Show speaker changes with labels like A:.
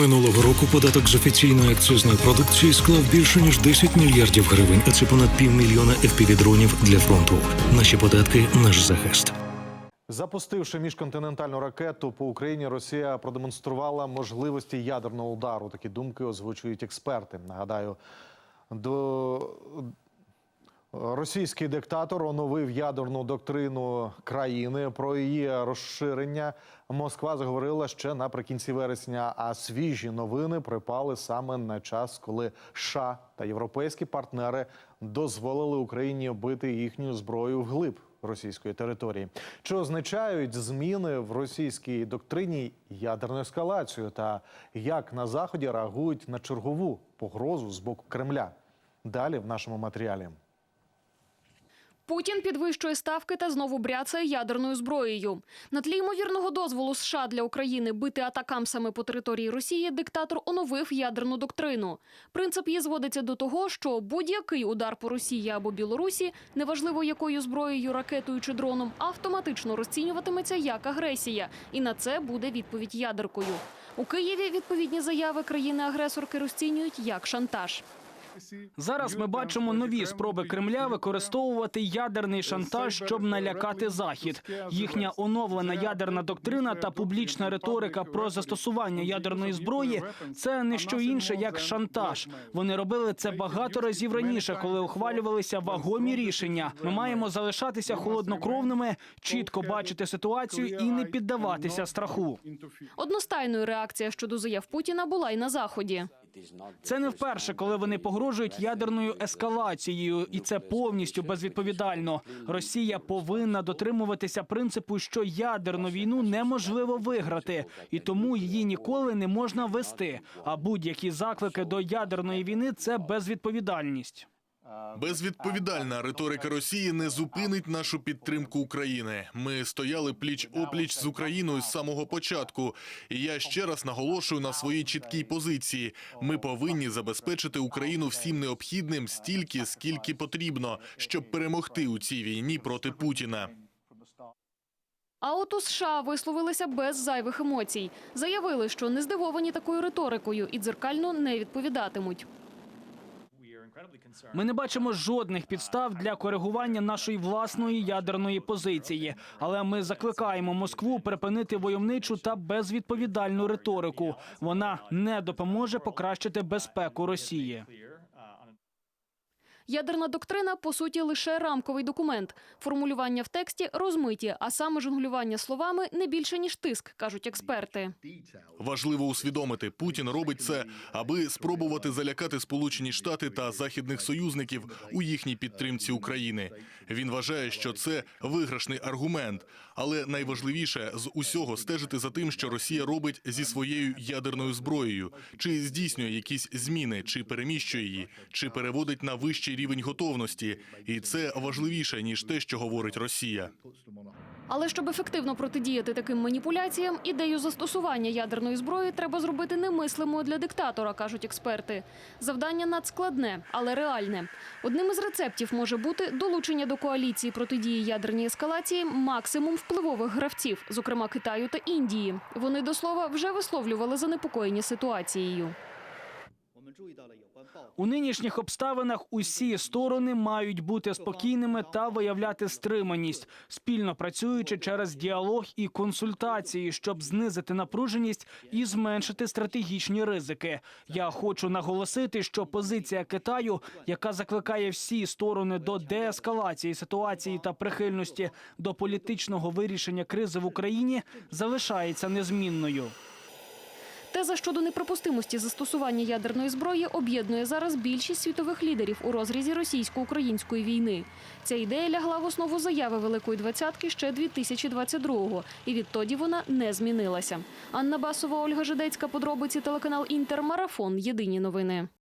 A: Минулого року податок з офіційної акцизної продукції склав більше ніж 10 мільярдів гривень, а це понад півмільйона FPV-дронів для фронту. Наші податки наш захист.
B: Запустивши міжконтинентальну ракету по Україні, Росія продемонструвала можливості ядерного удару. Такі думки озвучують експерти. Нагадаю, до російський диктатор оновив ядерну доктрину країни. Про її розширення Москва заговорила ще наприкінці вересня. А свіжі новини припали саме на час, коли США та європейські партнери дозволили Україні бити їхню зброю вглиб російської території. Чи означають зміни в російській доктрині ядерну ескалацію та як на заході реагують на чергову погрозу з боку Кремля? Далі в нашому матеріалі.
C: Путін підвищує ставки та знову бряцає ядерною зброєю. На тлі ймовірного дозволу США для України бити атакамсами по території Росії, диктатор оновив ядерну доктрину. Принцип її зводиться до того, що будь-який удар по Росії або Білорусі, неважливо якою зброєю, ракетою чи дроном, автоматично розцінюватиметься як агресія, і на це буде відповідь ядеркою. У Києві відповідні заяви країни-агресорки розцінюють як шантаж.
D: Зараз ми бачимо нові спроби Кремля використовувати ядерний шантаж, щоб налякати захід. Їхня оновлена ядерна доктрина та публічна риторика про застосування ядерної зброї це не що інше як шантаж. Вони робили це багато разів раніше, коли ухвалювалися вагомі рішення. Ми маємо залишатися холоднокровними, чітко бачити ситуацію і не піддаватися страху.
C: Одностайною реакція щодо заяв Путіна була й на заході.
D: Це не вперше, коли вони погрожують ядерною ескалацією, і це повністю безвідповідально. Росія повинна дотримуватися принципу, що ядерну війну неможливо виграти, і тому її ніколи не можна вести. А будь-які заклики до ядерної війни це безвідповідальність.
E: Безвідповідальна риторика Росії не зупинить нашу підтримку України. Ми стояли пліч опліч з Україною з самого початку. І я ще раз наголошую на своїй чіткій позиції. Ми повинні забезпечити Україну всім необхідним стільки, скільки потрібно, щоб перемогти у цій війні проти Путіна.
C: А от у США висловилися без зайвих емоцій. Заявили, що не здивовані такою риторикою і дзеркально не відповідатимуть.
D: Ми не бачимо жодних підстав для коригування нашої власної ядерної позиції, але ми закликаємо Москву припинити войовничу та безвідповідальну риторику. Вона не допоможе покращити безпеку Росії.
C: Ядерна доктрина по суті лише рамковий документ. Формулювання в тексті розмиті, а саме жонглювання словами не більше ніж тиск, кажуть експерти.
E: Важливо усвідомити, Путін робить це, аби спробувати залякати Сполучені Штати та західних союзників у їхній підтримці України. Він вважає, що це виграшний аргумент, але найважливіше з усього стежити за тим, що Росія робить зі своєю ядерною зброєю, чи здійснює якісь зміни, чи переміщує її, чи переводить на вищий рівень готовності, і це важливіше ніж те, що говорить Росія.
C: Але щоб ефективно протидіяти таким маніпуляціям, ідею застосування ядерної зброї треба зробити немислимою для диктатора, кажуть експерти. Завдання надскладне, але реальне. Одним із рецептів може бути долучення до коаліції протидії ядерній ескалації максимум впливових гравців, зокрема Китаю та Індії. Вони до слова вже висловлювали занепокоєння ситуацією.
D: У нинішніх обставинах усі сторони мають бути спокійними та виявляти стриманість, спільно працюючи через діалог і консультації, щоб знизити напруженість і зменшити стратегічні ризики. Я хочу наголосити, що позиція Китаю, яка закликає всі сторони до деескалації ситуації та прихильності до політичного вирішення кризи в Україні, залишається незмінною.
C: Теза щодо неприпустимості застосування ядерної зброї об'єднує зараз більшість світових лідерів у розрізі російсько-української війни. Ця ідея лягла в основу заяви Великої двадцятки ще 2022-го, і відтоді вона не змінилася. Анна Басова, Ольга Жидецька, подробиці телеканал Інтермарафон. Єдині новини.